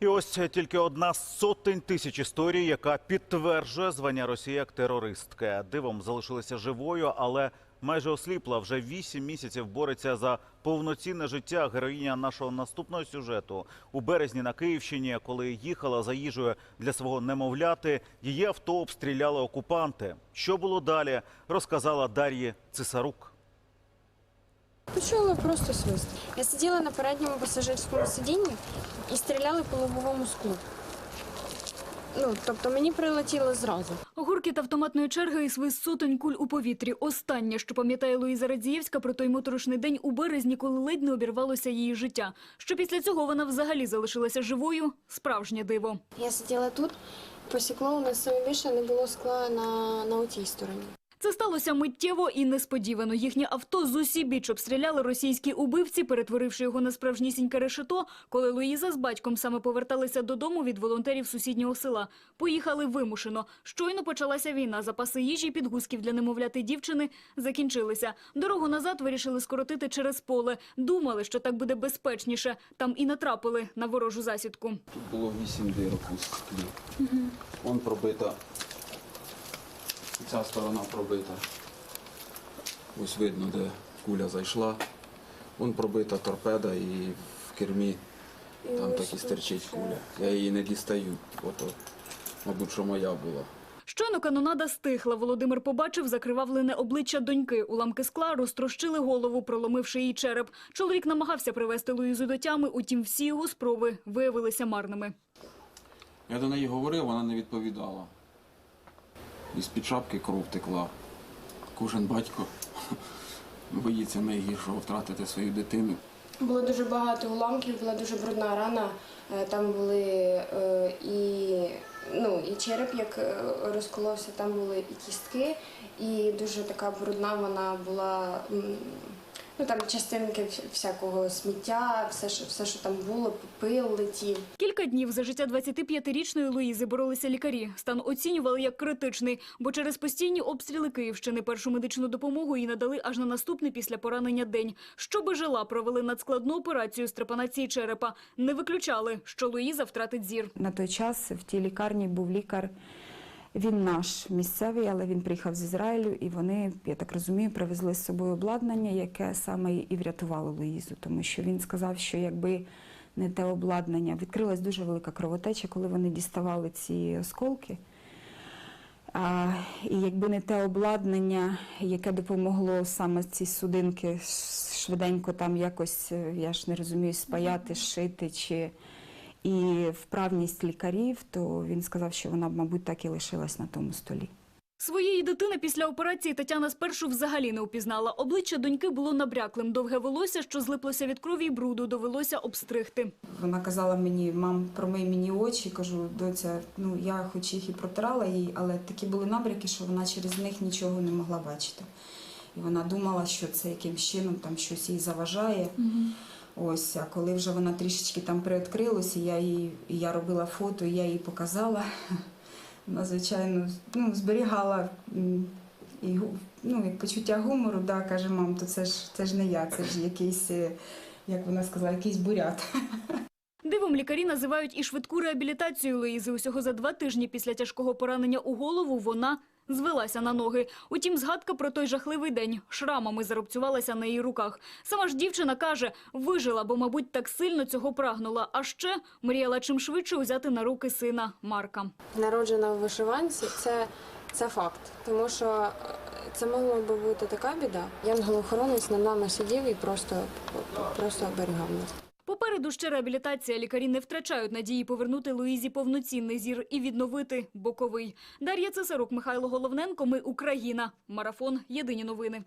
І ось тільки одна з сотень тисяч історій, яка підтверджує звання Росії як терористки. Дивом залишилася живою, але майже осліпла. Вже вісім місяців бореться за повноцінне життя героїня нашого наступного сюжету. У березні на Київщині, коли їхала за їжею для свого немовляти, її авто обстріляли окупанти. Що було далі, розказала Дар'ї Цисарук. Почула просто свист. Я сиділа на передньому пасажирському сидінні і стріляли по лобовому склу. Ну, тобто мені прилетіло зразу. Гуркіт автоматної черги і свист сотень куль у повітрі. Останнє, що пам'ятає Луїза Радзієвська про той моторошний день у березні, коли ледь не обірвалося її життя. Що після цього вона взагалі залишилася живою – справжнє диво. Я сиділа тут, посікло, у нас саме більше не було скла на, на отій стороні. Це сталося миттєво і несподівано. Їхнє авто з усібіч обстріляли російські убивці, перетворивши його на справжнісіньке решето, коли Луїза з батьком саме поверталися додому від волонтерів сусіднього села. Поїхали вимушено. Щойно почалася війна. Запаси їжі і підгузків для немовляти дівчини закінчилися. Дорогу назад вирішили скоротити через поле. Думали, що так буде безпечніше. Там і натрапили на ворожу засідку. Тут було вісім дирок у склі. Вон пробита. Ця сторона пробита. Ось видно, де куля зайшла. Вон пробита торпеда і в кермі там так і стерчить куля. Я її не дістаю. Ото, мабуть, що моя була. Щойно канонада стихла. Володимир побачив закривавлене обличчя доньки. Уламки скла розтрощили голову, проломивши їй череп. Чоловік намагався привести Луїзу до тями, утім всі його спроби виявилися марними. Я до неї говорив, вона не відповідала. Із під шапки кров текла. Кожен батько боїться найгіршого втратити свою дитину. Було дуже багато уламків, була дуже брудна рана. Е, Там були е, і, ну, і череп, як е, розколовся, там були і кістки, і дуже така брудна вона була. Ну там частинки всякого сміття, все, що, все, що там було, пил летів. Кілька днів за життя 25-річної Луїзи боролися лікарі. Стан оцінювали як критичний, бо через постійні обстріли Київщини першу медичну допомогу їй надали аж на наступний після поранення день. Щоби жила, провели надскладну операцію з трепанації черепа. Не виключали, що Луїза втратить зір. На той час в тій лікарні був лікар. Він наш місцевий, але він приїхав з Ізраїлю, і вони, я так розумію, привезли з собою обладнання, яке саме і врятувало Луїзу, тому що він сказав, що якби не те обладнання, відкрилась дуже велика кровотеча, коли вони діставали ці осколки. А, і якби не те обладнання, яке допомогло саме ці судинки швиденько там якось, я ж не розумію, спаяти, шити чи і вправність лікарів, то він сказав, що вона б, мабуть, так і лишилась на тому столі. Своєї дитини після операції Тетяна спершу взагалі не впізнала. Обличчя доньки було набряклим. Довге волосся, що злиплося від крові і бруду, довелося обстригти. Вона казала мені, мам, промий мені очі. Кажу, доця, ну я хоч їх і протирала їй, але такі були набряки, що вона через них нічого не могла бачити. І вона думала, що це якимсь чином там щось їй заважає. Ось, а коли вже вона трішечки там приоткрилася, я і я робила фото, я їй показала. Вона, звичайно, ну, зберігала і ну, почуття гумору, да, каже, мам, то це ж це ж не я, це ж якийсь, е, як вона сказала, якийсь бурят. Дивом лікарі називають і швидку реабілітацію Луїзи. Усього за два тижні після тяжкого поранення у голову вона звелася на ноги. Утім, згадка про той жахливий день шрамами зарубцювалася на її руках. Сама ж дівчина каже, вижила, бо, мабуть, так сильно цього прагнула. А ще мріяла чим швидше взяти на руки сина Марка. Народжена в вишиванці це, це факт, тому що е, це могла би бути така біда. Янгол-охоронець над нами сидів і просто, просто оберігав нас. Попереду ще реабілітація. Лікарі не втрачають надії повернути Луїзі повноцінний зір і відновити боковий. Дар'я Цесарук, Михайло Головненко. Ми Україна. Марафон. Єдині новини.